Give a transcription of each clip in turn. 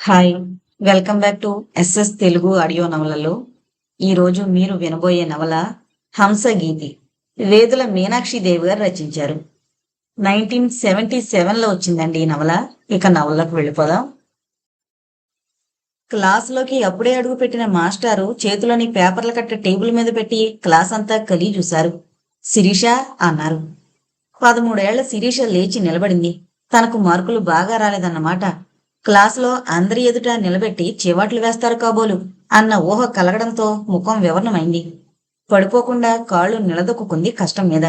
Hi welcome back to S S Telugu audio నవలలో. ఈరోజు మీరు వినబోయే నవల హంసగీతి వేదుల మీనాక్షి దేవి గారు రచించారు. నైన్టీన్ సెవెంటీ సెవెన్లో వచ్చిందండి ఈ నవల. ఇక నవలకు వెళ్ళిపోదాం. క్లాసులోకి అప్పుడే అడుగుపెట్టిన మాస్టారు చేతిలోని పేపర్ల కట్ట టేబుల్ మీద పెట్టి క్లాస్ అంతా కలిగి చూశారు. శిరీష అన్నారు. పదమూడేళ్ళ శిరీష లేచి నిలబడింది. తనకు మార్కులు బాగా రాలేదన్నమాట. క్లాసులో అందరి ఎదుట నిలబెట్టి చివాట్లు వేస్తారు కాబోలు అన్న ఊహ కలగడంతో ముఖం వివరణమైంది. పడిపోకుండా కాళ్ళు నిలదొక్కుంది కష్టం మీద.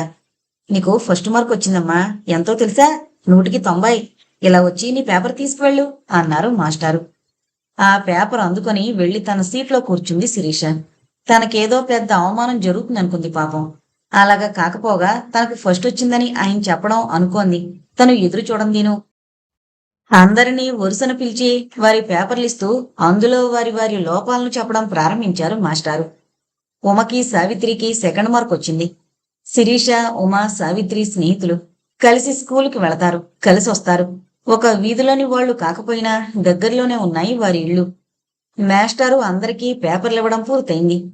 నీకు ఫస్ట్ మార్క్ వచ్చిందమ్మా. ఎంతో తెలుసా? నూటికి తొంభై. ఇలా వచ్చి నీ పేపర్ తీసుకువెళ్ళు అన్నారు మాస్టారు. ఆ పేపర్ అందుకొని వెళ్ళి తన సీట్లో కూర్చుంది శిరీష. తనకేదో పెద్ద అవమానం జరుగుతుందనుకుంది పాపం. అలాగా కాకపోగా తనకు ఫస్ట్ వచ్చిందని ఆయన చెప్పడం అనుకోంది. తను ఎదురు చూడందిను. అందరినీ వరుసను పిలిచి వారి పేపర్లిస్తూ అందులో వారి వారి లోపాలను చెప్పడం ప్రారంభించారు మాస్టారు. ఉమకి సావిత్రికి సెకండ్ మార్క్ వచ్చింది. శిరీష ఉమ సావిత్రి స్నేహితులు కలిసి స్కూల్కి వెళతారు కలిసి వస్తారు. ఒక వీధిలోని వాళ్ళు కాకపోయినా దగ్గరలోనే ఉన్నాయి వారి ఇళ్ళు. మేస్టారు అందరికీ పేపర్లు ఇవ్వడం పూర్తయింది.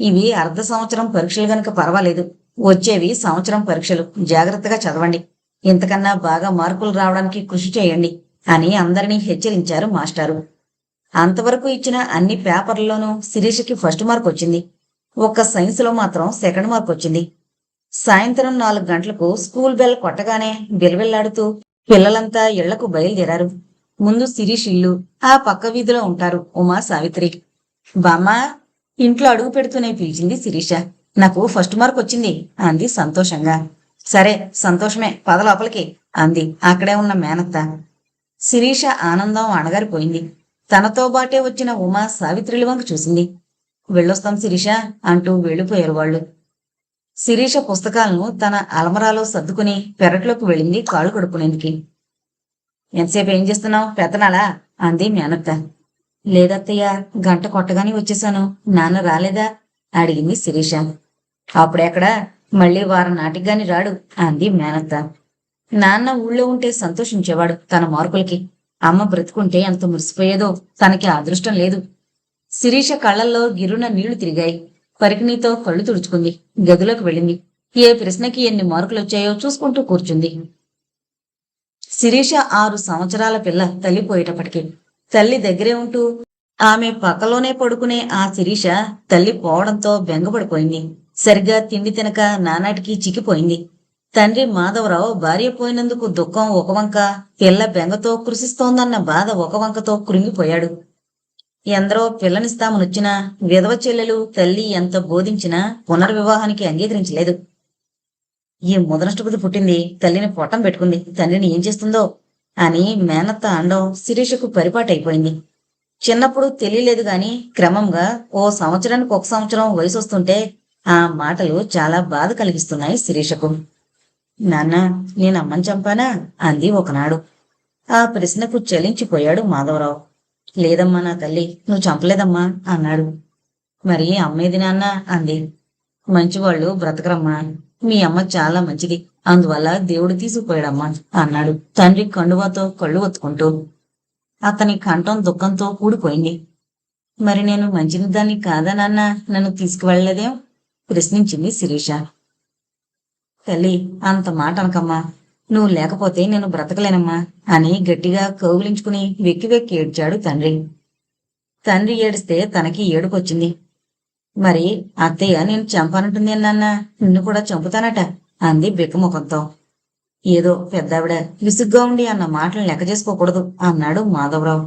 ఇవి అర్ధ సంవత్సరం పరీక్షలు గనక పర్వాలేదు. వచ్చేవి సంవత్సరం పరీక్షలు. జాగ్రత్తగా చదవండి. ఇంతకన్నా బాగా మార్కులు రావడానికి కృషి చేయండి. అని అందరినీ హెచ్చరించారు మాస్టారు. అంతవరకు ఇచ్చిన అన్ని పేపర్లలోనూ శిరీషకి ఫస్ట్ మార్క్ వచ్చింది. ఒక్క సైన్స్లో మాత్రం సెకండ్ మార్క్ వచ్చింది. సాయంత్రం నాలుగు గంటలకు స్కూల్ బెల్ కొట్టగానే బిలబిల్లాడుతూ పిల్లలంతా ఇళ్ళకు బయలుదేరారు. ముందు శిరీష్ ఇల్లు ఆ పక్క వీధిలో ఉంటారు ఉమా సావిత్రి. బామ్మా ఇంట్లో అడుగు పెడుతూనే పిలిచింది శిరీష. నాకు ఫస్ట్ మార్క్ వచ్చింది అంది సంతోషంగా. సరే సంతోషమే పద లోపలికి అంది అక్కడే ఉన్న మేనత్త. శిరీష ఆనందం అణగారిపోయింది తనతో బాటే వచ్చిన ఉమా సావిత్రుల వంక చూసింది. వెళ్ళొస్తాం శిరీష అంటూ వెళ్ళిపోయారు వాళ్ళు. శిరీష పుస్తకాలను తన అలమరాలో సర్దుకుని పెరట్లోకి వెళ్ళింది కాళ్ళు కడుక్కునేందుకి. ఎంతసేపు ఏం చేస్తున్నావు? పెత్తనాలా అంది మేనత్త. లేదత్తయ్య గంట కొట్టగానే వచ్చేసాను నాన్న రాలేదా? అడిగింది శిరీష. అప్పుడెక్కడ? మళ్ళీ వారం నాటికి గాని రాడు అంది మేనత్త. నాన్న ఊళ్ళో ఉంటే సంతోషించేవాడు తన మార్కులకి. అమ్మ బ్రతుకుంటే ఎంత మురిసిపోయేదో తనకి అదృష్టం లేదు. శిరీష కళ్ళల్లో గిరున నీళ్ళు తిరిగాయి. పరికిణీతో కళ్ళు తుడుచుకుంది. గదిలోకి వెళ్ళింది. ఏ ప్రశ్నకి ఎన్ని మార్కులు వచ్చాయో చూసుకుంటూ కూర్చుంది. శిరీష ఆరు సంవత్సరాల పిల్ల తల్లి పోయేటప్పటికి. తల్లి దగ్గరే ఉంటూ ఆమె పక్కలోనే పడుకునే ఆ శిరీష తల్లి పోవడంతో బెంగపడిపోయింది. సరిగ్గా తిండి తినక నానాటికి చిక్కిపోయింది. తండ్రి మాధవరావు భార్య పోయినందుకు దుఃఖం ఒక వంక పిల్ల బెంగతో కృషిస్తోందన్న బాధ ఒక వంకతో కృంగిపోయాడు. ఎందరో పిల్లనిస్తామనొచ్చినా విధవ చెల్లెలు తల్లి ఎంత బోధించినా పునర్వివాహానికి అంగీకరించలేదు. ఈ ముదనష్టపతి పుట్టింది తల్లిని పొట్టం పెట్టుకుంది తండ్రిని ఏం చేస్తుందో అని మేనత్త అండం శిరీషకు పరిపాటైపోయింది. చిన్నప్పుడు తెలియలేదు గాని క్రమంగా ఓ సంవత్సరానికి ఒక సంవత్సరం వయసు వస్తుంటే ఆ మాటలు చాలా బాధ కలిగిస్తున్నాయి శిరీషకు. నాన్న నేను అమ్మని చంపానా? అంది ఒకనాడు. ఆ ప్రశ్నకు చలించిపోయాడు మాధవరావు. లేదమ్మా నా తల్లి నువ్వు చంపలేదమ్మా అన్నాడు. మరి అమ్మేది నాన్న? అంది. మంచివాళ్ళు బ్రతకరమ్మా. మీ అమ్మ చాలా మంచిది అందువల్ల దేవుడు తీసుకుపోయాడమ్మా అన్నాడు. తండ్రి కండువాతో కళ్ళు ఒత్తుకుంటూ. అతని కంఠం దుఃఖంతో కూడిపోయింది మరి నేను మంచిది దాన్ని కాదా నాన్న? నన్ను తీసుకువెళ్ళలేదేం? ప్రశ్నించింది శిరీష. తల్లి అంత మాట అనకమ్మా. నువ్వు లేకపోతే నేను బ్రతకలేనమ్మా అని గట్టిగా కౌగిలించుకుని వెక్కి వెక్కి ఏడ్చాడు తండ్రి. తండ్రి ఏడిస్తే తనకి ఏడుకొచ్చింది మరి అత్తయ్య నేను చంపనంటుంది అన్నా నిన్ను కూడా చంపుతానట అంది బిక్కముఖంతో. ఏదో పెద్దావిడ విసుగ్గా ఉండి అన్న మాటలు లెక్క చేసుకోకూడదు అన్నాడు మాధవరావు.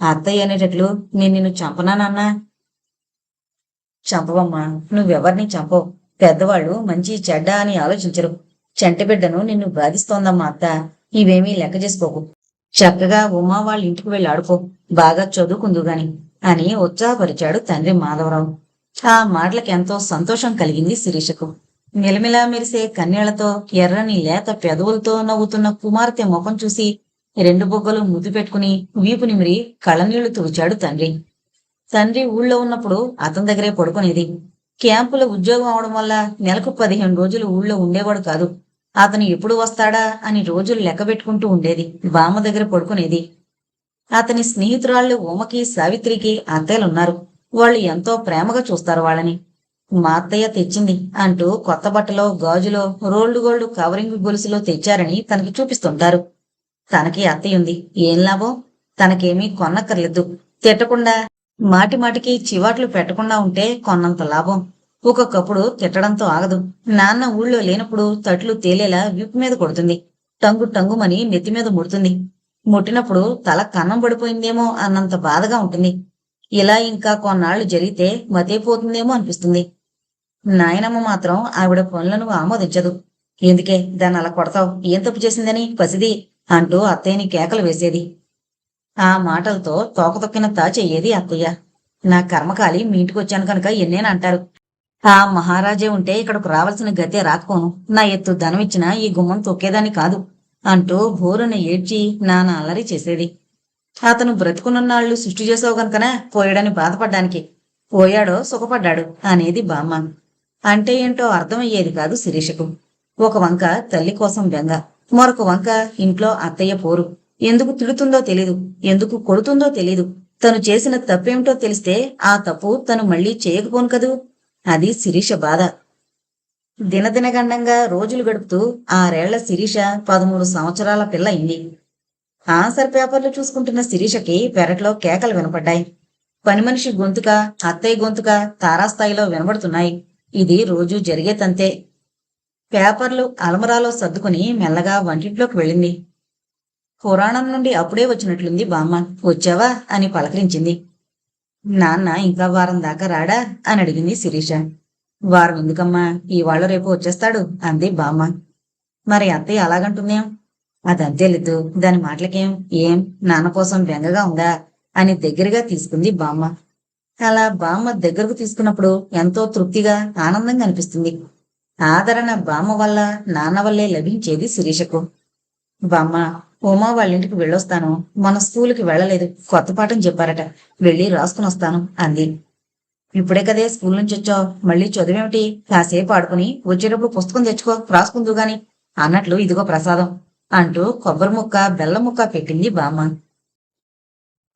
అత్తయ్య అనేటట్లు నేను నిన్ను చంపనానన్నా చంపవమ్మా నువ్వెవరిని చంపవు. పెద్దవాళ్ళు మంచి చెడ్డ అని ఆలోచించరు. చెంటబిడ్డను నిన్ను బాధిస్తోందమ్మా అత్త. ఇవేమీ లెక్క చేసుకోకు. చక్కగా ఉమా వాళ్ళ ఇంటికి వెళ్ళి ఆడుకో. బాగా చదువుకుందు గాని అని ఉత్సాహపరిచాడు తండ్రి మాధవరావు. ఆ మాటలకు ఎంతో సంతోషం కలిగింది శిరీషకు. మిలమిలా మెరిసే కన్నీళ్ళతో ఎర్రని లేత పెదవులతో నవ్వుతున్న కుమార్తె ముఖం చూసి రెండు బొగ్గలు ముద్దు పెట్టుకుని వీపు నిమిరి కళ్ళనీళ్ళు తుడిచాడు తండ్రి. తండ్రి ఊళ్ళో ఉన్నప్పుడు అతని దగ్గరే పడుకునేది. క్యాంపులో ఉద్యోగం అవడం వల్ల నెలకు పదిహేను రోజులు ఊళ్ళో ఉండేవాడు కాదు. అతను ఎప్పుడు వస్తాడా అని రోజులు లెక్క పెట్టుకుంటూ ఉండేది బామ్మ దగ్గర పడుకునేది. అతని స్నేహితురాళ్ళు ఉమకి సావిత్రికి అత్తయ్యలున్నారు. వాళ్ళు ఎంతో ప్రేమగా చూస్తారు వాళ్ళని. మా అత్తయ్య తెచ్చింది అంటూ కొత్త బట్టలో గాజులో రోల్డ్ గోల్డ్ కవరింగ్ గొలుసులో తెచ్చారని తనకి చూపిస్తుంటారు. తనకి అత్తయ్య ఉంది. ఏం లాభం? తనకేమీ కొనక్కర్లేదు. తిట్టకుండా మాటి మాటికి చివాట్లు పెట్టకుండా ఉంటే కొన్నంత లాభం. ఒక్కొక్కప్పుడు తిట్టడంతో ఆగదు. నాన్న ఊళ్ళో లేనప్పుడు తట్లు తేలేలా విప్పు మీద కొడుతుంది. టంగు టంగుమని నెత్తి మీద ముడుతుంది. ముట్టినప్పుడు తల కన్నం పడిపోయిందేమో అన్నంత బాధగా ఉంటుంది. ఇలా ఇంకా కొన్నాళ్ళు జరిగితే మతైపోతుందేమో అనిపిస్తుంది. నాయనమ్మ మాత్రం ఆవిడ పనులను ఆమోదించదు. ఎందుకే? దాన్ని అలా కొడతావు? ఏం తప్పు చేసిందని? పసిది? అంటూ అత్తయ్యని కేకలు వేసేది. ఆ మాటలతో తోకతొక్కిన తా చెయ్యేది అత్తయ్య. నా కర్మకాలి మీ ఇంటికి వచ్చాను కనుక ఎన్నేనంటారు ఆ మహారాజే ఉంటే ఇక్కడకు రావాల్సిన గతే రాకపోను నా ఎత్తు ధనం ఇచ్చినా ఈ గుమ్మం తొక్కేదాన్ని కాదు అంటూ భోరుని ఏడ్చి నాన్న అల్లరి చేసేది. అతను బ్రతుకున్నన్నాళ్ళు సృష్టి చేసావు గనుకనే పోయాడని బాధపడ్డానికి. పోయాడో సుఖపడ్డాడు అనేది బామ్మ అంటే ఏంటో అర్థమయ్యేది కాదు శిరీషకు. ఒక వంక తల్లి కోసం బెంగ మరొక వంక ఇంట్లో అత్తయ్య పోరు. ఎందుకు తిడుతుందో తెలీదు. ఎందుకు కొడుతుందో తెలీదు. తను చేసిన తప్పేమిటో తెలిస్తే ఆ తప్పు తను మళ్ళీ చేయకపోను కదూ? అది శిరీష బాధ. దినదినగండంగా రోజులు గడుపుతూ ఆరేళ్ళ శిరీష పదమూడు సంవత్సరాల పిల్ల అయింది. ఆన్సర్ పేపర్లు చూసుకుంటున్న శిరీషకి పెరట్లో కేకలు వినపడ్డాయి. పని మనిషి గొంతుక అత్తయ్య గొంతుక తారాస్థాయిలో వినబడుతున్నాయి. ఇది రోజు జరిగేతంతే పేపర్లు అలమరాలో సర్దుకుని మెల్లగా వంటింట్లోకి వెళ్ళింది. పురాణం నుండి అప్పుడే వచ్చినట్లుంది బామ్మ. వచ్చావా? అని పలకరించింది. నాన్న ఇంకా వారం దాకా రాడా? అని అడిగింది శిరీష. వారం ఎందుకమ్మా? ఇవాళ రేపు వచ్చేస్తాడు అంది బామ్మ. మరి అత్తయ్య అలాగంటుందేం? అదంతే లేదు దాని మాటలకేం? ఏం? నాన్న కోసం బెంగగా ఉందా? అని దగ్గరగా తీసుకుంది బామ్మ. అలా బామ్మ దగ్గరకు తీసుకున్నప్పుడు ఎంతో తృప్తిగా ఆనందంగా అనిపిస్తుంది. ఆదరణ బామ్మ వల్ల నాన్న వల్లే లభించేది శిరీషకు. బామ్మ ఉమా వాళ్ళ ఇంటికి వెళ్ళొస్తాను. మన స్కూల్కి వెళ్ళలేదు. కొత్త పాఠం చెప్పారట. వెళ్ళి రాసుకుని వస్తాను అంది. ఇప్పుడే కదే స్కూల్ నుంచి వచ్చావు. మళ్ళీ చదువేమిటి? కాసేపు ఆడుకుని వచ్చేటప్పుడు పుస్తకం తెచ్చుకో. రాసుకుందు గాని. అన్నట్లు ఇదిగో ప్రసాదం అంటూ కొబ్బరి ముక్క బెల్లం ముక్క పెట్టింది బామ్మ.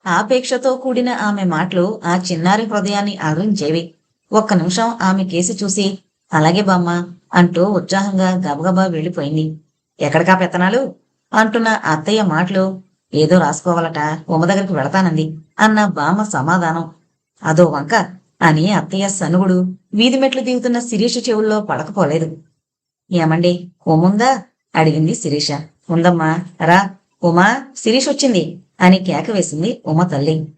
ఆపేక్షతో కూడిన ఆమె మాటలు ఆ చిన్నారి హృదయాన్ని అలరించేవి ఒక్క నిమిషం ఆమె కేసి చూసి అలాగే బామ్మ అంటూ ఉత్సాహంగా గబగబా వెళ్ళిపోయింది. ఎక్కడికా పెత్తనాలు? అంటున్న అత్తయ్య మాటలు ఏదో రాసుకోవాలట ఉమ్మ దగ్గరికి వెళతానంది అన్న బామ్మ సమాధానం. అదో వంక అని అత్తయ్య సనుగుడు వీధి మెట్లు దిగుతున్న శిరీష చెవుల్లో పడకపోలేదు. ఏమండి ఉమ్ముందా అడిగింది శిరీష. ఉందమ్మా రా ఉమా శిరీష్ వచ్చింది అని కేక వేసింది ఉమ తల్లి.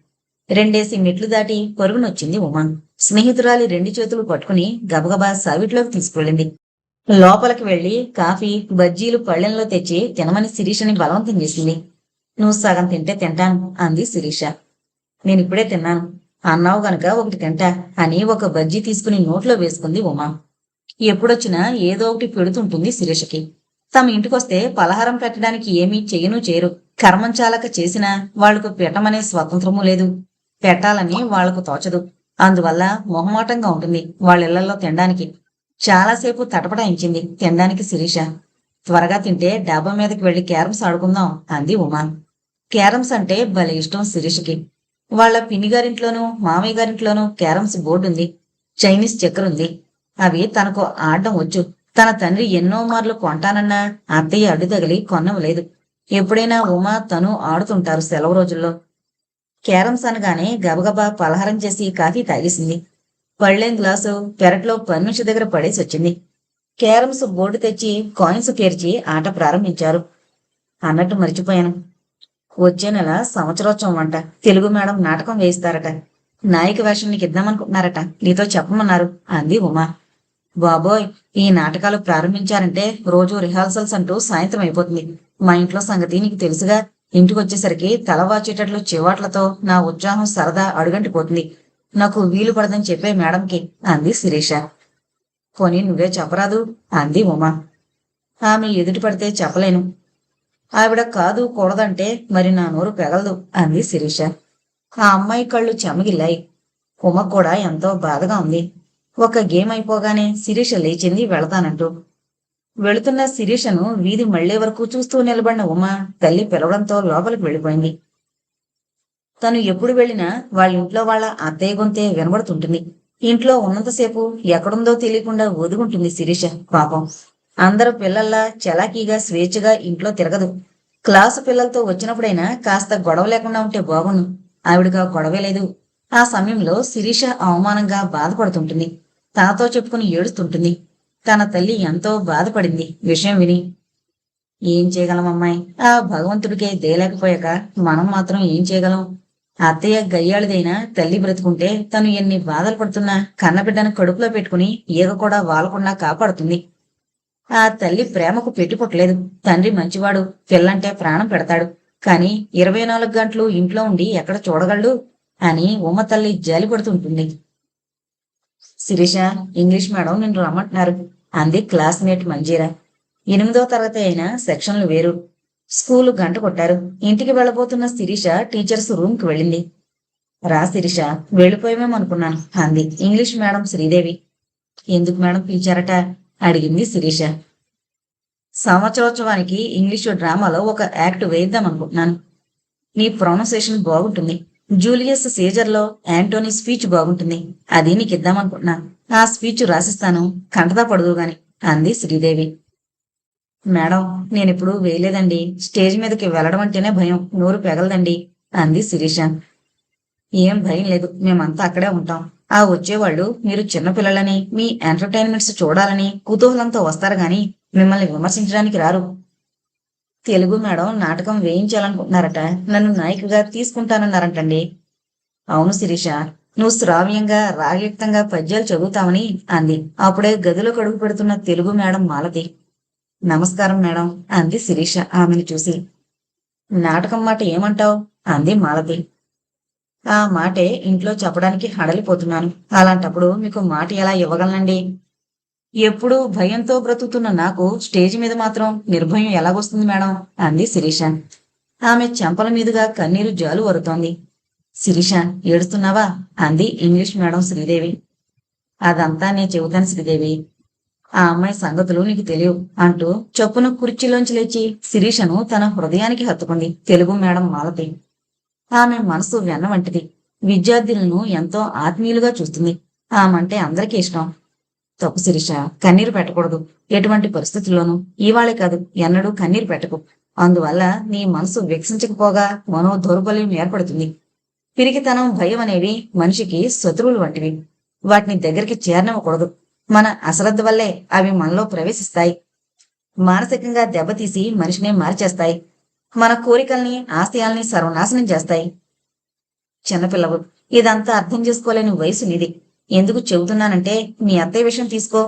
రెండేసి మెట్లు దాటి పొరుగునొచ్చింది ఉమ. స్నేహితురాలి రెండు చేతులు పట్టుకుని గబగబా సావిట్లోకి తీసుకువెళ్ళింది. లోపలికి వెళ్ళి కాఫీ బజ్జీలు పళ్ళెంలో తెచ్చి తినమని శిరీషని బలవంతం చేసింది. నువ్వు సగం తింటే తింటాను అంది శిరీష. నేనిప్పుడే తిన్నాను. అన్నావు గనక ఒకటి తింటా అని ఒక బజ్జీ తీసుకుని నోట్లో వేసుకుంది ఉమా. ఎప్పుడొచ్చినా ఏదో ఒకటి పెడుతుంటుంది శిరీషకి. తమ ఇంటికొస్తే పలహారం పెట్టడానికి ఏమీ చేయను చేయరు. కర్మం చాలక చేసినా వాళ్ళకు పెట్టమనే స్వతంత్రము లేదు. పెట్టాలని వాళ్ళకు తోచదు. అందువల్ల మొహమాటంగా ఉంటుంది వాళ్ళిళ్ళలో తినడానికి. చాలాసేపు తటపటాయించింది తినడానికి శిరీష. త్వరగా తింటే డాబా మీదకి వెళ్ళి క్యారమ్స్ ఆడుకుందాం అంది ఉమా. క్యారమ్స్ అంటే భలే ఇష్టం శిరీషకి. వాళ్ళ పిన్ని గారింట్లోనూ మామయ్య గారింట్లోనూ క్యారమ్స్ బోర్డు ఉంది. చైనీస్ చక్కెర ఉంది. అవి తనకు ఆడడం వచ్చు. తన తండ్రి ఎన్నో మార్లు కొంటానన్నా అత్తయ్య అడ్డు తగిలి కొనవలేదు ఎప్పుడైనా ఉమా తను ఆడుతుంటారు సెలవు రోజుల్లో. క్యారమ్స్ అనగానే గబగబా పలహారం చేసి కాఫీ తాగేసింది. పళ్ళెం గ్లాసు పెరట్లో పన్నుషి దగ్గర పడేసి వచ్చింది. క్యారమ్స్ బోర్డు తెచ్చి కాయిన్స్ పేర్చి ఆట ప్రారంభించారు. అన్నట్టు మర్చిపోయాను. వచ్చే నెల సంవత్సరోత్సవం అంట. తెలుగు మేడం నాటకం వేయిస్తారట. నాయక వేషం నీకు ఇద్దామనుకుంటున్నారట. నీతో చెప్పమన్నారు అంది ఉమా. బాబోయ్ ఈ నాటకాలు ప్రారంభించారంటే రోజు రిహార్సల్స్ అంటూ సాయంత్రం అయిపోతుంది. మా ఇంట్లో సంగతి నీకు తెలుసుగా. ఇంటికి వచ్చేసరికి తల వాచేటట్లు చివాట్లతో నా ఉత్సాహం సరదా అడుగంటిపోతుంది. నాకు వీలు పడదని చెప్పే మేడంకి అంది శిరీష. పోనీ నువ్వే చెప్పరాదు అంది ఉమా. ఆమె ఎదుటి పడితే చెప్పలేను. ఆవిడ కాదు కూడదంటే మరి నా నోరు పెగలదు అంది శిరీష. ఆ అమ్మాయి కళ్ళు చెమగిల్లాయి. ఉమ కూడా ఎంతో బాధగా ఉంది. ఒక గేమ్ అయిపోగానే శిరీష లేచింది వెళతానంటూ. వెళుతున్న శిరీషను వీధి మళ్ళే వరకు చూస్తూ నిలబడిన ఉమ తల్లి పిలవడంతో లోపలికి వెళ్ళిపోయింది. తను ఎప్పుడు వెళ్ళినా వాళ్ళ ఇంట్లో వాళ్ళ అత్తయ్య గొంతే వినబడుతుంటుంది. ఇంట్లో ఉన్నంతసేపు ఎక్కడుందో తెలియకుండా ఒదుగుంటుంది శిరీష పాపం. అందరు పిల్లల్లా చలాకీగా స్వేచ్ఛగా ఇంట్లో తిరగదు. క్లాసు పిల్లలతో వచ్చినప్పుడైనా కాస్త గొడవ లేకుండా ఉంటే బాగుండు. ఆవిడగా గొడవే లేదు. ఆ సమయంలో శిరీష అవమానంగా బాధపడుతుంటుంది. తనతో చెప్పుకుని ఏడుస్తుంటుంది. తన తల్లి ఎంతో బాధపడింది. విషయం విని ఏం చేయగలం అమ్మాయి? ఆ భగవంతుడికే దేలేకపోయాక మనం మాత్రం ఏం చేయగలం? అత్తయ్య గయ్యాళిదైనా తల్లి బ్రతుకుంటే తను ఎన్ని బాధలు పడుతున్నా కన్నబిడ్డను కడుపులో పెట్టుకుని ఈగ కూడా వాలకుండా కాపాడుతుంది. ఆ తల్లి ప్రేమకు పెట్టుకోట్లేదు తండ్రి మంచివాడు పిల్లంటే ప్రాణం పెడతాడు. కాని ఇరవై నాలుగు గంటలు ఇంట్లో ఉండి ఎక్కడ చూడగలడు అని ఉమ్మ తల్లి జాలి పడుతుంటుంది. శిరీష ఇంగ్లీష్ మేడం నిన్ను రమ్మంటున్నారు. అంది క్లాస్మేట్ మంజీరా. ఎనిమిదో తరగతి అయినా సెక్షన్లు వేరు. స్కూలు గంట కొట్టారు. ఇంటికి వెళ్ళబోతున్న శిరీష టీచర్స్ రూమ్కి వెళ్ళింది. రా శిరీష వెళ్ళిపోయామేమనుకున్నాను అంది. English madam Sridevi. ఎందుకు మేడం పిలిచారట? అడిగింది శిరీష. సంవత్సరోత్సవానికి ఇంగ్లీషు డ్రామాలో ఒక యాక్ట్ వేద్దాం అనుకుంటున్నాను. నీ ప్రొనౌన్సేషన్ బాగుంటుంది. జూలియస్ సీజర్లో యాంటోనీ స్పీచ్ బాగుంటుంది. అది నీకు ఇద్దామనుకుంటున్నా ఆ స్పీచ్ రాసిస్తాను. కంటదా పడదు గాని అంది శ్రీదేవి. మేడం నేనిప్పుడు వేయలేదండి. స్టేజ్ మీదకి వెళ్ళడం అంటేనే భయం. నోరు పెగలదండి. అంది శిరీష. ఏం భయం లేదు. మేమంతా అక్కడే ఉంటాం. ఆ వచ్చేవాళ్ళు మీరు చిన్నపిల్లలని మీ ఎంటర్టైన్మెంట్స్ చూడాలని కుతూహలంతో వస్తారు గాని మిమ్మల్ని విమర్శించడానికి రారు. తెలుగు మేడం నాటకం వేయించాలనుకుంటున్నారట. నన్ను నాయకుగా తీసుకుంటానన్నారంటండి. అవును శిరీష. నువ్వు శ్రావ్యంగా రాగయుక్తంగా పద్యాలు చదువుతావని అంది. అప్పుడే గదిలో కడుగు పెడుతున్న తెలుగు మేడం మాలతి. నమస్కారం మేడం అంది శిరీష ఆమెను చూసి. నాటకం మాట ఏమంటావ్? అంది మాలతి. ఆ మాటే ఇంట్లో చెప్పడానికి హడలిపోతున్నాను. అలాంటప్పుడు మీకు మాట ఎలా ఇవ్వగలనండి? ఎప్పుడూ భయంతో బ్రతుకుతున్న నాకు స్టేజ్ మీద మాత్రం నిర్భయం ఎలాగొస్తుంది మేడం? అంది శిరీష. ఆమె చెంపల మీదుగా కన్నీరు జాలు వరుతోంది శిరీష ఏడుస్తున్నావా? అంది ఇంగ్లీష్ మేడం శ్రీదేవి. అదంతా నేను చెబుతాను శ్రీదేవి. ఆ అమ్మాయి సంగతులు నీకు తెలియవు అంటూ చొప్పున కుర్చీలోంచి లేచి శిరీషను తన హృదయానికి హత్తుకుంది. తెలుగు మేడం మాలతి. ఆమె మనసు వెన్న వంటిది. విద్యార్థులను ఎంతో ఆత్మీయులుగా చూస్తుంది. ఆమంటే అందరికీ ఇష్టం. తప్పు శిరీష కన్నీరు పెట్టకూడదు. ఎటువంటి పరిస్థితుల్లోనూ ఇవాళే కాదు ఎన్నడూ కన్నీరు పెట్టకు. అందువల్ల నీ మనసు వికసించకపోగా మనో దౌర్బల్యం ఏర్పడుతుంది. పిరికితనం భయం అనేవి మనిషికి శత్రువులు వంటివి. వాటిని దగ్గరికి చేరనివ్వకూడదు. మన అశ్రద్ధ వల్లే అవి మనలో ప్రవేశిస్తాయి. మానసికంగా దెబ్బతీసి మనిషిని మార్చేస్తాయి. మన కోరికల్ని ఆశయాల్ని సర్వనాశనం చేస్తాయి. చిన్నపిల్లవు ఇదంతా అర్థం చేసుకోలేని వయసు నీది. ఎందుకు చెబుతున్నానంటే మీ అత్తయ్య విషయం తీసుకో.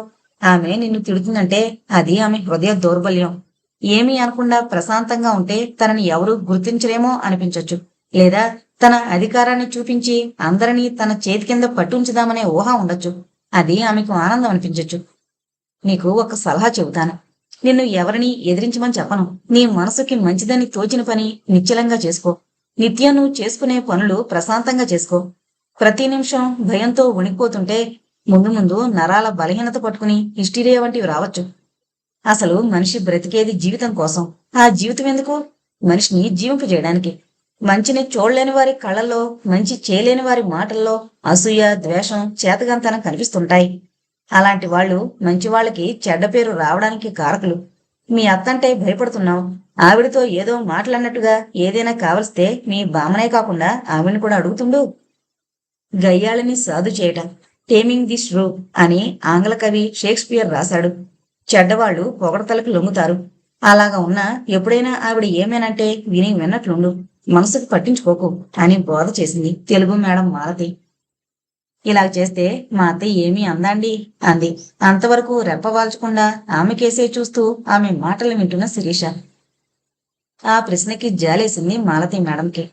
ఆమె నిన్ను తిడుతుందంటే అది ఆమె హృదయ దౌర్బల్యం. ఏమీ అనకుండా ప్రశాంతంగా ఉంటే తనని ఎవరూ గుర్తించలేమో అనిపించవచ్చు లేదా తన అధికారాన్ని చూపించి అందరినీ తన చేతి కింద పట్టుంచుదామనే ఊహ ఉండొచ్చు. అది ఆమెకు ఆనందం అనిపించొచ్చు. నీకు ఒక సలహా చెబుతాను. నిన్ను ఎవరిని ఎదిరించమని చెప్పను. నీ మనసుకి మంచిదని తోచిన పని నిశ్చలంగా చేసుకో. నిత్యం నువ్వు చేసుకునే పనులు ప్రశాంతంగా చేసుకో. ప్రతి నిమిషం భయంతో వణికిపోతుంటే ముందు ముందు నరాల బలహీనత పట్టుకుని హిస్టీరియా వంటివి రావచ్చు. అసలు మనిషి బ్రతికేది జీవితం కోసం. ఆ జీవితం ఎందుకు? మనిషిని జీవింపజేయడానికి. మంచిని చూడలేని వారి కళ్ళల్లో మంచి చేయలేని వారి మాటల్లో అసూయ ద్వేషం చేతగంతనం కనిపిస్తుంటాయి. అలాంటి వాళ్ళు మంచి వాళ్ళకి చెడ్డ పేరు రావడానికి కారకులు. మీ అత్తంటే భయపడుతున్నావు. ఆవిడతో ఏదో మాట్లాడినట్టుగా ఏదైనా కావలిస్తే మీ బామనే కాకుండా ఆవిడని కూడా అడుగుతుండు. గయ్యాళిని సాధు చేయటం టేమింగ్ ది ష్రూ అని ఆంగ్ల కవి షేక్స్పియర్ రాశాడు. చెడ్డవాళ్ళు పొగడతలకు లొంగుతారు. అలాగా ఉన్నా ఎప్పుడైనా ఆవిడ ఏమేనంటే విని విన్నట్లుండు. మనసుకు పట్టించుకోకు. అని బోధ చేసింది. తెలుగు మేడం మాలతి ఇలా చేస్తే మా అత్తయ్య ఏమీ అందండి? అంది. అంతవరకు రెప్పవాల్చకుండా ఆమె కేసే చూస్తూ ఆమె మాటలు వింటున్న శిరీష. ఆ ప్రశ్నకి జాలేసింది మాలతి మేడంకి.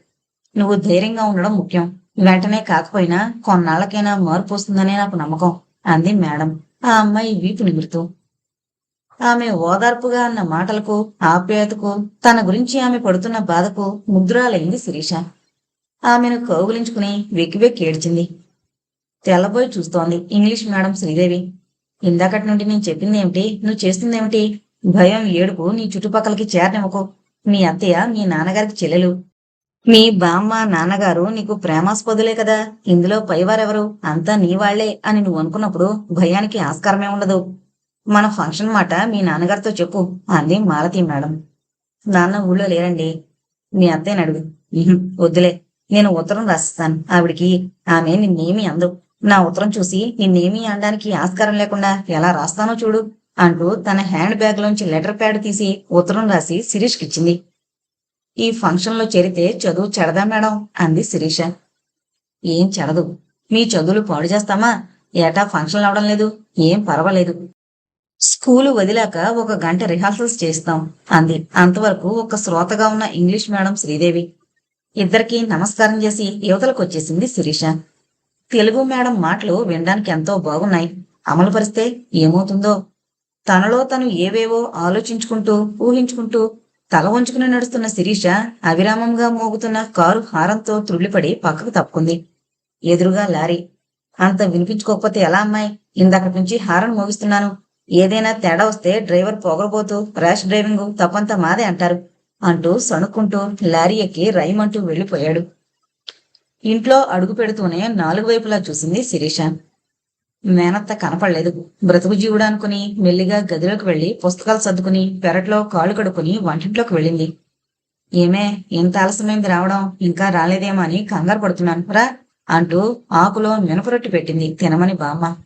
నువ్వు ధైర్యంగా ఉండడం ముఖ్యం. వెంటనే కాకపోయినా కొన్నాళ్ళకైనా మార్పు వస్తుందనే నాకు నమ్మకం అంది మేడం. ఆ అమ్మాయి వీపు నిమురుతూ. ఆమె ఓదార్పుగా అన్న మాటలకు ఆప్యాయతకు తన గురించి ఆమె పడుతున్న బాధకు ముద్రాలైంది శిరీష. ఆమెను కౌగులించుకుని వెక్కివెక్కి వెక్కి ఏడ్చింది. తెల్లబోయి చూస్తోంది ఇంగ్లీష్ మేడం శ్రీదేవి. ఇందాకటి నుండి నేను చెప్పిందేమిటి? నువ్వు చేస్తుందేమిటి? భయం ఏడుపు నీ చుట్టుపక్కలకి చేరనివ్వకు. మీ అత్తయ్య మీ నాన్నగారికి చెల్లెలు. మీ బామ్మ నాన్నగారు నీకు ప్రేమాస్పదులే కదా. ఇందులో పైవారెవరు? అంతా నీ వాళ్ళే అని నువ్వు అనుకున్నప్పుడు భయానికి ఆస్కారమే ఉండదు. మన ఫంక్షన్ మాట మీ నాన్నగారితో చెప్పు అంది మాలతి మేడం. నాన్న ఊళ్ళో లేరండి. మీ అత్తయ్యని అడుగు. వద్దులే. నేను ఉత్తరం రాసిస్తాను. ఆవిడికి ఆమె నిన్నేమీ అందు నా ఉత్తరం చూసి నిన్నేమీ అనడానికి ఆస్కారం లేకుండా ఎలా రాస్తానో చూడు అంటూ తన హ్యాండ్ బ్యాగ్ లోంచి లెటర్ ప్యాడ్ తీసి ఉత్తరం రాసి శిరీష్కి ఇచ్చింది ఈ ఫంక్షన్లో చేరితే చదువు చెడదా మేడం? అంది శిరీష. ఏం చెడదు. మీ చదువులు పాడు చేస్తామా? ఏటా ఫంక్షన్లు అవడం లేదు. ఏం పర్వాలేదు. స్కూలు వదిలాక ఒక గంట రిహార్సల్స్ చేస్తాం అంది. అంతవరకు ఒక శ్రోతగా ఉన్న ఇంగ్లీష్ మేడం శ్రీదేవి. ఇద్దరికి నమస్కారం చేసి యువతలకు వచ్చేసింది శిరీష. తెలుగు మేడం మాటలు వినడానికి ఎంతో బాగున్నాయి. అమలు పరిస్తే ఏమవుతుందో? తనలో తను ఏవేవో ఆలోచించుకుంటూ ఊహించుకుంటూ తల వంచుకుని నడుస్తున్న శిరీష అవిరామంగా మోగుతున్న కారు హారంతో త్రుళ్ళిపడి పక్కకు తప్పుకుంది. ఎదురుగా లారీ. అంత వినిపించుకోకపోతే ఎలా అమ్మాయి? ఇందాక నుంచి హారన్ మోగిస్తున్నాను. ఏదైనా తేడా వస్తే డ్రైవర్ పొగరబోతూ ర్యాష్ డ్రైవింగ్ తప్పంతా మాదే అంటారు అంటూ సణుక్కుంటూ లారీ ఎక్కి రైమంటూ వెళ్ళిపోయాడు. ఇంట్లో అడుగు పెడుతూనే నాలుగు వైపులా చూసింది శిరీష. మేనత్త కనపడలేదు. బ్రతుకు జీవుడు అనుకుని మెల్లిగా గదిలోకి వెళ్ళి పుస్తకాలు సర్దుకుని పెరట్లో కాళ్ళు కడుక్కుని వంటింట్లోకి వెళ్ళింది. ఏమే ఇంత ఆలస్యమైంది రావడం ఇంకా రాలేదేమో అని కంగారు పడుతున్నాను రా అంటూ ఆకులో మినపరొట్టి పెట్టింది తినమని బామ్మ.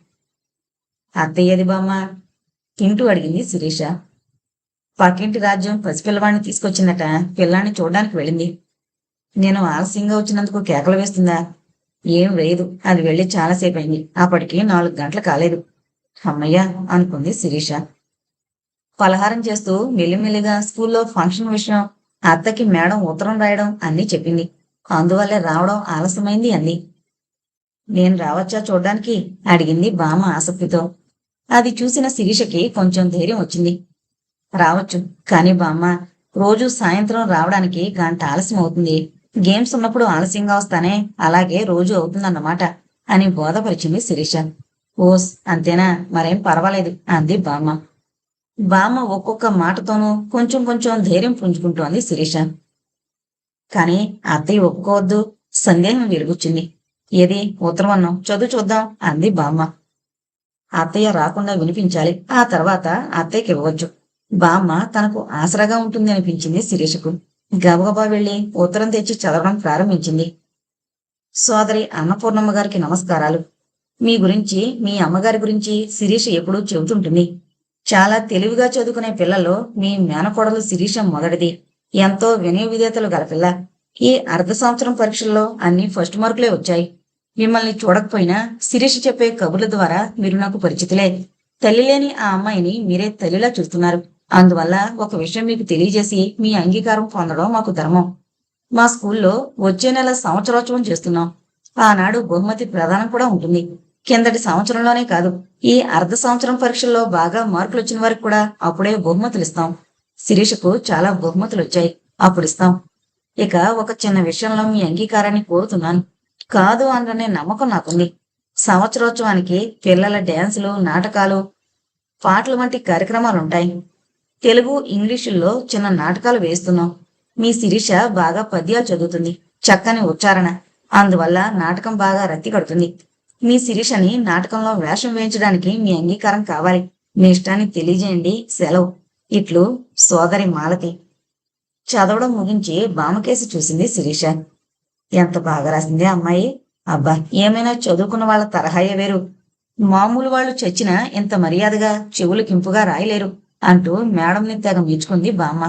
అత్తయ్యది బామ్మ తింటూ అడిగింది శిరీష. పక్కింటి రాజ్యం పసిపిల్లవాడిని తీసుకొచ్చిందట. పిల్లాన్ని చూడడానికి వెళ్ళింది. నేను ఆలస్యంగా వచ్చినందుకు కేకలు వేస్తుందా ఏం వేయదు. అది వెళ్ళి చాలాసేపు అయింది. అప్పటికి నాలుగు గంటలు కాలేదు. అమ్మయ్యా అనుకుంది శిరీష. పలహారం చేస్తూ మెల్లిమెల్లిగా స్కూల్లో ఫంక్షన్ విషయం అత్తకి మేడం ఉత్తరం రాయడం అన్నీ చెప్పింది. అందువల్లే రావడం ఆలస్యమైంది అంది నేను రావచ్చా చూడ్డానికి? అడిగింది బామ ఆసక్తితో. అది చూసిన శిరీషకి కొంచెం ధైర్యం వచ్చింది. రావచ్చు. కానీ బామ్మ రోజు సాయంత్రం రావడానికి గంట ఆలస్యం అవుతుంది. గేమ్స్ ఉన్నప్పుడు ఆలస్యంగా వస్తానే అలాగే రోజు అవుతుందన్నమాట అని బోధపరిచింది శిరీష. ఓస్ అంతేనా? మరేం పర్వాలేదు అంది బామ్మ. బామ్మ ఒక్కొక్క మాటతోనూ కొంచెం కొంచెం ధైర్యం పుంజుకుంటోంది శిరీష. కానీ అత్తయ్య ఒప్పుకోవద్దు సందేహం వెలుగుచ్చింది. ఏది? ఉత్తరం అన్నం చదువు చూద్దాం అంది బామ్మ. అత్తయ్య రాకుండా వినిపించాలి. ఆ తర్వాత అత్తయ్యకి ఇవ్వవచ్చు బామ్మ తనకు ఆసరాగా ఉంటుంది అనిపించింది శిరీషకు. గబగబా వెళ్ళి ఉత్తరం తెచ్చి చదవడం ప్రారంభించింది. సోదరి అన్నపూర్ణమ్మ గారికి నమస్కారాలు. మీ గురించి మీ అమ్మగారి గురించి శిరీష ఎప్పుడూ చెబుతుంటుంది. చాలా తెలివిగా చదువుకునే పిల్లల్లో మీ మేనకోడలు శిరీష మొదటిది. ఎంతో వినయ విధేతలు గల పిల్ల. ఈ అర్ధ సంవత్సరం పరీక్షల్లో అన్ని ఫస్ట్ మార్కులే వచ్చాయి. మిమ్మల్ని చూడకపోయినా శిరీష చెప్పే కబుర్ల ద్వారా మీరు నాకు పరిచితులే. తల్లి లేని ఆ అమ్మాయిని మీరే తల్లిలా చూస్తున్నారు. అందువల్ల ఒక విషయం మీకు తెలియజేసి మీ అంగీకారం పొందడం మాకు ధర్మం. మా స్కూల్లో వచ్చే నెల సంవత్సరోత్సవం చేస్తున్నాం. ఆనాడు బహుమతి ప్రధానం కూడా ఉంటుంది. కిందటి సంవత్సరంలోనే కాదు ఈ అర్ధ సంవత్సరం పరీక్షల్లో బాగా మార్కులు వచ్చిన వారికి కూడా అప్పుడే బహుమతులు ఇస్తాం. శిరీషకు చాలా బహుమతులు వచ్చాయి. అప్పుడు ఇస్తాం. ఇక ఒక చిన్న విషయంలో మీ అంగీకారాన్ని కోరుతున్నాను. కాదు అననే నమ్మకం నాకుంది. సంవత్సరోత్సవానికి పిల్లల డ్యాన్సులు నాటకాలు పాటలు వంటి కార్యక్రమాలు ఉంటాయి తెలుగు ఇంగ్లీషుల్లో చిన్న నాటకాలు వేస్తున్నాం. మీ శిరీష బాగా పద్యాలు చదువుతుంది. చక్కని ఉచ్చారణ. అందువల్ల నాటకం బాగా రత్తి కడుతుంది. మీ శిరీషని నాటకంలో వేషం వేయించడానికి మీ అంగీకారం కావాలి. మీ ఇష్టాన్ని తెలియజేయండి. సెలవు. ఇట్లు సోదరి మాలతి. చదవడం ముగించి బామకేసి చూసింది శిరీష. ఎంత బాగా రాసిందే అమ్మాయి? అబ్బా ఏమైనా చదువుకున్న వాళ్ళ తరహాయే వేరు. మామూలు వాళ్ళు చచ్చినా ఇంత మర్యాదగా చెవులు కింపుగా రాయలేరు అంటూ మేడంని తెగ మెచ్చుకుంది బామ్మ.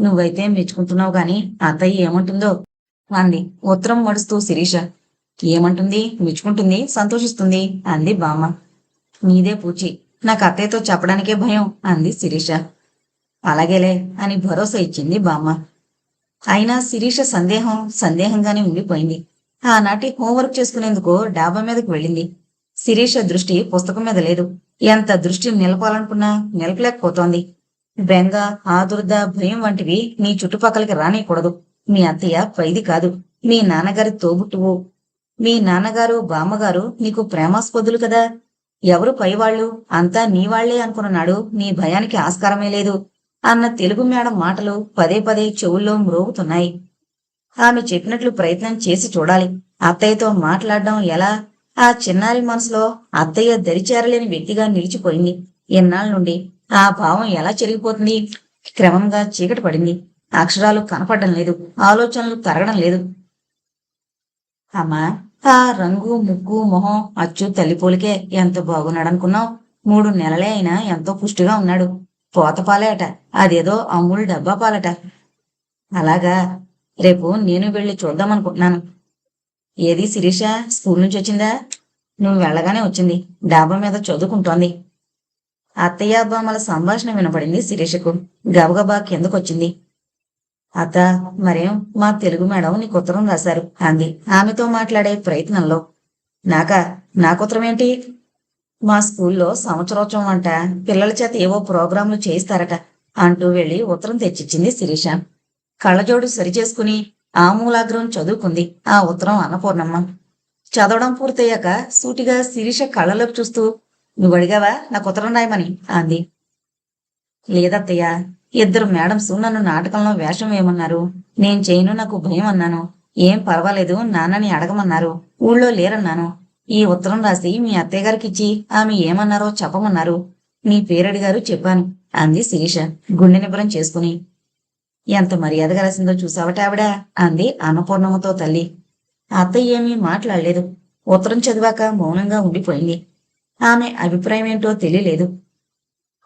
నువ్వైతే మెచ్చుకుంటున్నావు గాని అత్తయ్య ఏమంటుందో? అంది. ఉత్తరం మడుస్తూ శిరీష. ఏమంటుంది? మెచ్చుకుంటుంది సంతోషిస్తుంది అంది బామ్మ. నీదే పూచి. నాకు అత్తయ్యతో చెప్పడానికే భయం అంది శిరీష. అలాగేలే అని భరోసా ఇచ్చింది బామ్మ. అయినా శిరీష సందేహం సందేహంగానే ఉండిపోయింది. ఆనాటి హోంవర్క్ చేసుకునేందుకు డాబా మీదకు వెళ్ళింది. శిరీష దృష్టి పుస్తకం మీద లేదు. ఎంత దృష్టి నిలపాలనుకున్నా నిలపలేకపోతోంది బెంగ ఆదుర్ద భయం వంటివి నీ చుట్టుపక్కలకి రానియకూడదు. మీ అత్తయ్య పైది కాదు. మీ నాన్నగారి తోబుట్టువు. మీ నాన్నగారు బామ్మగారు నీకు ప్రేమాస్పదులు కదా. ఎవరు పైవాళ్ళు? అంతా నీవాళ్ళే అనుకున్నాడు నీ భయానికి ఆస్కారమే లేదు. అన్న తెలుగు మేడం మాటలు పదే పదే చెవుల్లో మ్రోగుతున్నాయి. ఆమె చెప్పినట్లు ప్రయత్నం చేసి చూడాలి. అత్తయ్యతో మాట్లాడడం ఎలా? ఆ చిన్నారి మనసులో అత్తయ్య దరిచేరలేని వ్యక్తిగా నిలిచిపోయింది. ఎన్నాళ్ళ నుండి ఆ భావం ఎలా చెరిగిపోతుంది? క్రమంగా చీకటి పడింది. అక్షరాలు కనపడడం లేదు. ఆలోచనలు తరగడం లేదు. అమ్మా ఆ రంగు ముగ్గు మొహం అచ్చు తల్లిపోలికే ఎంత బాగున్నాడనుకున్నావు? మూడు నెలలే అయినా ఎంతో పుష్టిగా ఉన్నాడు. పోతపాలే అట అదేదో అమ్ముల్ డబ్బా పాలట. అలాగా రేపు నేను వెళ్ళి చూద్దామనుకుంటున్నాను ఏది శిరీష స్కూల్ నుంచి వచ్చిందా? నువ్వు వెళ్ళగానే వచ్చింది. డాబా మీద చదువుకుంటోంది. అత్తయ్య బామ్మల సంభాషణ వినపడింది శిరీషకు. గబగబా కిందకొచ్చింది అత్త మరేం? మా తెలుగు మేడం నీకు ఉత్తరం రాశారు అంది. ఆమెతో మాట్లాడే ప్రయత్నంలో. నాకా? నాకుత్తరం ఏంటి? మా స్కూల్లో సంవత్సరోత్సవం అంట. పిల్లల చేత ఏవో ప్రోగ్రాంలు చేయిస్తారట అంటూ వెళ్ళి ఉత్తరం తెచ్చిచ్చింది శిరీష. కళ్ళజోడు సరిచేసుకుని ఆమూలాగ్రం చదువుకుంది. ఆ ఉత్తరం అన్నపూర్ణమ్మ. చదవడం పూర్తయ్యాక సూటిగా శిరీష కళ్ళలోకి చూస్తూ నువ్వు అడిగావా? నాకు ఉత్తరం రాయమని అంది. లేదత్తయ్య ఇద్దరు మేడమ్స్ నన్ను నాటకంలో వేషం వేయమన్నారు. నేను చేయను నాకు భయం అన్నాను. ఏం పర్వాలేదు నాన్నని అడగమన్నారు. ఊళ్ళో లేరన్నాను. ఈ ఉత్తరం రాసి మీ అత్తయ్య గారికి ఇచ్చి ఆమె ఏమన్నారో చెప్పమన్నారు. నీ పేరడిగారు చెప్పాను అంది శిరీష గుండె నిబ్బరం చేసుకుని. ఎంత మర్యాదగా రాసిందో చూసావట ఆవిడ అంది అన్నపూర్ణమ్మతో తల్లి. అత్తయ్య ఏమీ మాట్లాడలేదు. ఉత్తరం చదివాక మౌనంగా ఉండిపోయింది. ఆమె అభిప్రాయం ఏంటో తెలియలేదు.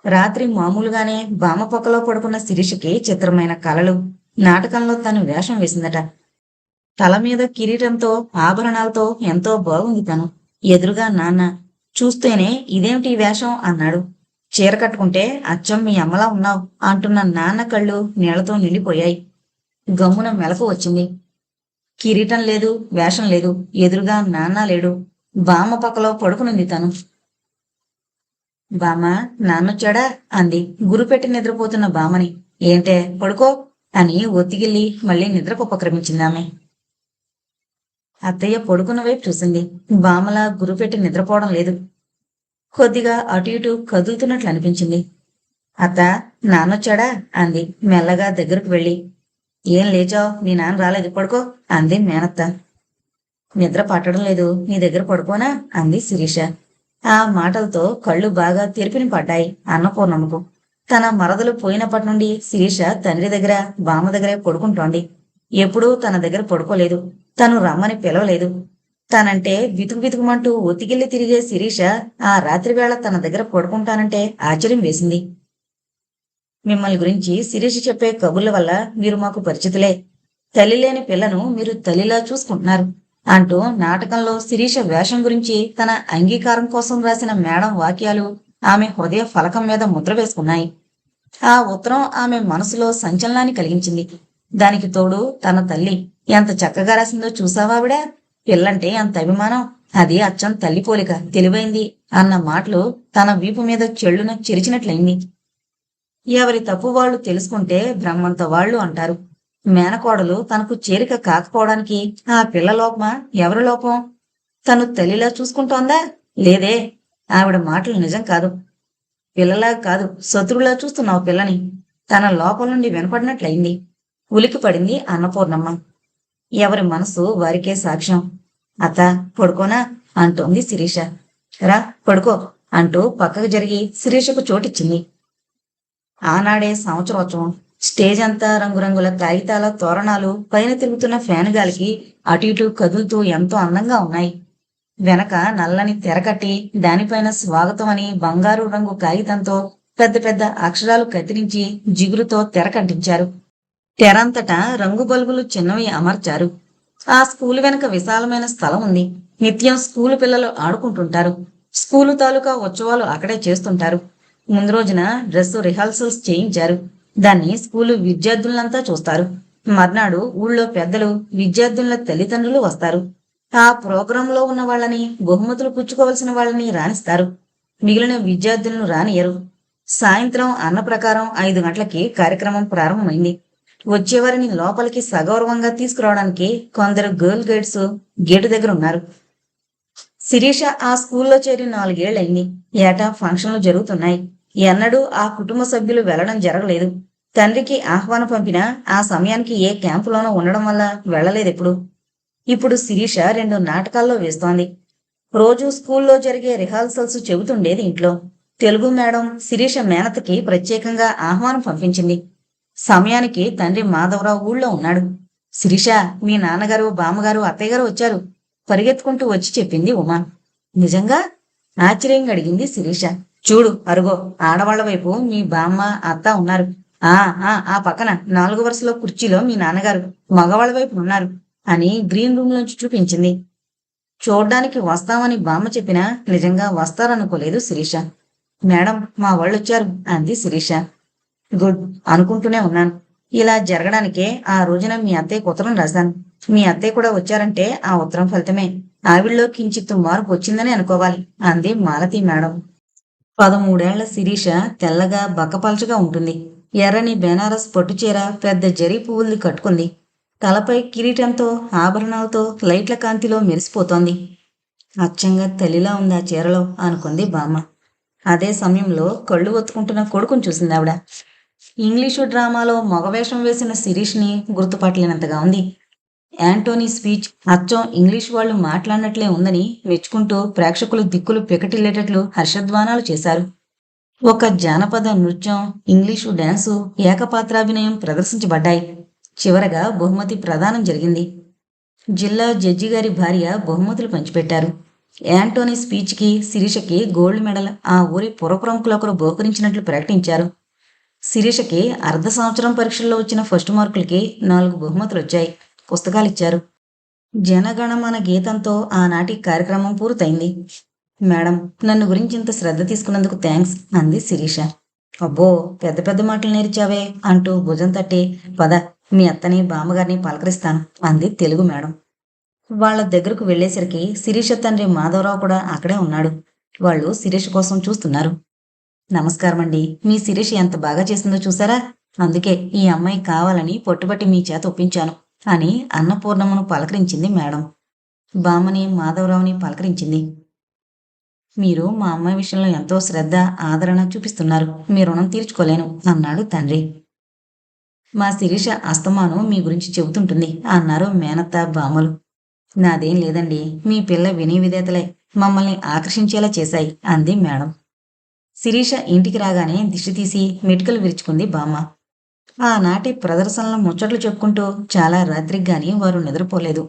రాత్రి మామూలుగానే బామ పక్కలో పడుకున్న శిరీషకి చిత్రమైన కలలు. నాటకంలో తను వేషం వేసిందట. తల మీద కిరీటంతో ఆభరణాలతో ఎంతో బాగుంది తను. ఎదురుగా నాన్న చూస్తేనే ఇదేమిటి వేషం? అన్నాడు. చీర కట్టుకుంటే అచ్చం మీ అమ్మలా ఉన్నావు అంటున్న నాన్న కళ్ళు నీళ్ళతో నిండిపోయాయి. గమ్మున మెలకు వచ్చింది. కిరీటం లేదు వేషం లేదు. ఎదురుగా నాన్న లేడు. బామ్మ పక్కలో పడుకునుంది తను. బామ్మ నాన్నొచ్చాడా? అంది. గురుపెట్టి నిద్రపోతున్న బామ్మని. ఏంటే పడుకో అని ఒత్తిగిల్లి మళ్ళీ నిద్రకు ఉపక్రమించింది ఆమె అత్తయ్య పడుకున్న వైపు చూసింది. బామల గురుపెట్టి నిద్రపోవడం లేదు. కొద్దిగా అటు ఇటు కదులుతున్నట్లు అనిపించింది. అత్త నాన్నొచ్చాడా? అంది. మెల్లగా దగ్గరకు వెళ్ళి. ఏం లేచావు? మీ నాన్న రాలేదు. పడుకో అంది మేనత్త. నిద్ర పట్టడం లేదు. నీ దగ్గర పడుకోనా? అంది శిరీష. ఆ మాటలతో కళ్ళు బాగా తెరిపిని పడ్డాయి అన్నపూర్ణమ్మకు. తన మరదలు పోయినప్పటి నుండి శిరీష తండ్రి దగ్గర బామ్మ దగ్గరే పడుకుంటోంది. ఎప్పుడూ తన దగ్గర పడుకోలేదు. తను రమ్మని పిలవలేదు. తనంటే బితుకు బితుకుమంటూ ఒతిగిల్లి తిరిగే శిరీష ఆ రాత్రి వేళ తన దగ్గర పడుకుంటానంటే ఆశ్చర్యం వేసింది. మిమ్మల్ని గురించి శిరీష చెప్పే కబుర్ల వల్ల మీరు మాకు పరిచితులే. తల్లి లేని పిల్లను మీరు తల్లిలా చూసుకుంటున్నారు అంటూ నాటకంలో శిరీష వేషం గురించి తన అంగీకారం కోసం రాసిన మేడం వాక్యాలు ఆమె హృదయ ఫలకం మీద ముద్ర వేసుకున్నాయి. ఆ ఉత్తరం ఆమె మనసులో సంచలనాన్ని కలిగించింది. దానికి తోడు తన తల్లి ఎంత చక్కగా రాసిందో చూసావావిడ పిల్లంటే అంత అభిమానం. అది అచ్చం తల్లి పోలిక. తెలివైంది. అన్న మాటలు తన వీపు మీద చెళ్ళున చెరిచినట్లయింది. ఎవరి తప్పు వాళ్ళు తెలుసుకుంటే బ్రహ్మంత వాళ్ళు అంటారు. మేనకోడలు తనకు చేరిక కాకపోవడానికి ఆ పిల్ల లోపమా? ఎవరి లోపం? తను తల్లిలా చూసుకుంటోందా? లేదే. ఆవిడ మాటలు నిజం కాదు. పిల్లలా కాదు. శత్రువులా చూస్తున్నావు పిల్లని. తన లోపల నుండి వినపడినట్లయింది. ఉలికి పడింది అన్నపూర్ణమ్మ. ఎవరి మనసు వారికే సాక్ష్యం. అత్త పడుకోనా? అంటోంది శిరీష. రా పడుకో అంటూ పక్కకు జరిగి శిరీషకు చోటిచ్చింది. ఆనాడే సంవత్సరోత్సవం. స్టేజ్ అంతా రంగురంగుల కాగితాల తోరణాలు పైన తిరుగుతున్న ఫ్యాన్ గాలికి అటు ఇటు కదులుతూ ఎంతో అందంగా ఉన్నాయి. వెనక నల్లని తెరకట్టి దానిపైన స్వాగతం అని బంగారు రంగు కాగితంతో పెద్ద పెద్ద అక్షరాలు కత్తిరించి జిగురుతో తెరకంటించారు తెరంతటా రంగు బల్బులు చిన్నవి అమర్చారు. ఆ స్కూల్ వెనక విశాలమైన స్థలం ఉంది. నిత్యం స్కూలు పిల్లలు ఆడుకుంటుంటారు. స్కూలు తాలూకా ఉత్సవాలు అక్కడే చేస్తుంటారు. ముందు రోజున డ్రెస్ రిహార్సల్స్ చేయించారు. దాన్ని స్కూలు విద్యార్థులంతా చూస్తారు. మర్నాడు ఊళ్ళో పెద్దలు విద్యార్థుల తల్లిదండ్రులు వస్తారు. ఆ ప్రోగ్రాంలో ఉన్న వాళ్ళని బహుమతులు పుచ్చుకోవలసిన వాళ్ళని రాణిస్తారు. మిగిలిన విద్యార్థులను రానియరు సాయంత్రం అన్న ప్రకారం ఐదు గంటలకి కార్యక్రమం ప్రారంభమైంది. వచ్చేవారిని లోపలికి సగౌరవంగా తీసుకురావడానికి కొందరు గర్ల్ గైడ్స్ గేటు దగ్గర ఉన్నారు. శిరీష ఆ స్కూల్లో చేరి నాలుగేళ్ళైంది ఏటా ఫంక్షన్లు జరుగుతున్నాయి. ఎన్నడూ ఆ కుటుంబ సభ్యులు వెళ్ళడం జరగలేదు. తండ్రికి ఆహ్వానం పంపినా ఆ సమయానికి ఏ క్యాంపులోనో ఉండడం వల్ల వెళ్ళలేదు ఎప్పుడు. ఇప్పుడు శిరీష రెండు నాటకాల్లో వేస్తోంది. రోజు స్కూల్లో జరిగే రిహార్సల్స్ చెబుతుండేది ఇంట్లో. తెలుగు మేడం శిరీష మేనతకి ప్రత్యేకంగా ఆహ్వానం పంపించింది. సమయానికి తండ్రి మాధవరావు ఊళ్ళో ఉన్నాడు. శిరీష మీ నాన్నగారు బామ్మగారు అత్తయ్య గారు వచ్చారు. పరిగెత్తుకుంటూ వచ్చి చెప్పింది ఉమా. నిజంగా? ఆశ్చర్యంగా అడిగింది శిరీష. చూడు అరుగో ఆడవాళ్ళ వైపు మీ బామ్మ అత్త ఉన్నారు. ఆ ఆ ఆ పక్కన నాలుగు వరుసలో కుర్చీలో మీ నాన్నగారు మగవాళ్ళ వైపు ఉన్నారు అని గ్రీన్ రూమ్ నుంచి చూపించింది. చూడ్డానికి వస్తామని బామ్మ చెప్పినా నిజంగా వస్తారనుకోలేదు శిరీష. మేడం మా వాళ్ళు వచ్చారు అంది శిరీష. గుడ్ అనుకుంటూనే ఉన్నాను. ఇలా జరగడానికే ఆ రోజున మీ అత్తయ్య ఉత్తరం రాశాను. మీ అత్తయ్య కూడా వచ్చారంటే ఆ ఉత్తరం ఫలితమే. ఆవిడలో కించిత్తు మార్పు వచ్చిందని అనుకోవాలి. అంది మాలతి మేడం. పదమూడేళ్ళ శిరీష తెల్లగా బక్కపలచగా ఉంటుంది. ఎర్రని బెనారస్ పట్టుచీర పెద్ద జరీ పువ్వుల్ని కట్టుకుంది. తలపై కిరీటంతో ఆభరణాలతో లైట్ల కాంతిలో మెరిసిపోతోంది. అచ్చంగా తల్లిలా ఉంది ఆ చీరలో అనుకుంది బామ్మ. అదే సమయంలో కళ్ళు ఒత్తుకుంటున్న కొడుకుని చూసింది ఆవిడ. ఇంగ్లీషు డ్రామాలో మగవేషం వేసిన శిరీష్ని గుర్తుపట్టలేనంతగా ఉంది. యాంటోనీ స్పీచ్ అచ్చం ఇంగ్లీష్ వాళ్ళు మాట్లాడినట్లే ఉందని మెచ్చుకుంటూ ప్రేక్షకులు దిక్కులు పెకటిల్లేటట్లు హర్షధ్వానాలు చేశారు. ఒక జానపద నృత్యం ఇంగ్లీషు డ్యాన్సు ఏకపాత్రాభినయం ప్రదర్శించబడ్డాయి. చివరగా బహుమతి ప్రదానం జరిగింది. జిల్లా జడ్జి గారి భార్య బహుమతులు పంచిపెట్టారు. యాంటోనీ స్పీచ్కి శిరీషకి గోల్డ్ మెడల్ ఆ ఊరి పురప్రముఖులొకరు బహుకరించినట్లు ప్రకటించారు. శిరీషకి అర్ధ సంవత్సరం పరీక్షల్లో వచ్చిన ఫస్ట్ మార్కులకి నాలుగు బహుమతులు వచ్చాయి. పుస్తకాలు ఇచ్చారు జనగణమన గీతంతో ఆనాటి కార్యక్రమం పూర్తయింది. మేడం నన్ను గురించి ఇంత శ్రద్ధ తీసుకున్నందుకు థ్యాంక్స్ అంది శిరీష. అబ్బో పెద్ద పెద్ద మాటలు నేర్చావే అంటూ భుజం తట్టి పద మీ అత్తని బామ్మగారిని పలకరిస్తాను అంది తెలుగు మేడం. వాళ్ళ దగ్గరకు వెళ్ళేసరికి శిరీష తండ్రి మాధవరావు కూడా అక్కడే ఉన్నాడు. వాళ్ళు శిరీష కోసం చూస్తున్నారు. నమస్కారం అండి మీ శిరీష ఎంత బాగా చేసిందో చూసారా? అందుకే ఈ అమ్మాయి కావాలని పట్టుబట్టి మీ చేత ఒప్పించాను. అని అన్నపూర్ణమ్మను పలకరించింది మేడం. బామ్మని మాధవరావుని పలకరించింది. మీరు మా అమ్మాయి విషయంలో ఎంతో శ్రద్ధ ఆదరణ చూపిస్తున్నారు. మీ రుణం తీర్చుకోలేను అన్నాడు తండ్రి. మా శిరీష అస్తమానం మీ గురించి చెబుతుంటుంది అన్నారు మేనత్త బామ్మలు. నాదేం లేదండి. మీ పిల్ల వినయ విధేతలే. మమ్మల్ని ఆకర్షించేలా చేశాయి అంది మేడం. శిరీష ఇంటికి రాగానే దిష్టి తీసి మెటుకలు విరుచుకుంది బామ్మ. ఆనాటి ప్రదర్శనల ముచ్చట్లు చెప్పుకుంటూ చాలా రాత్రికి గాని వారు నిద్రపోలేదు.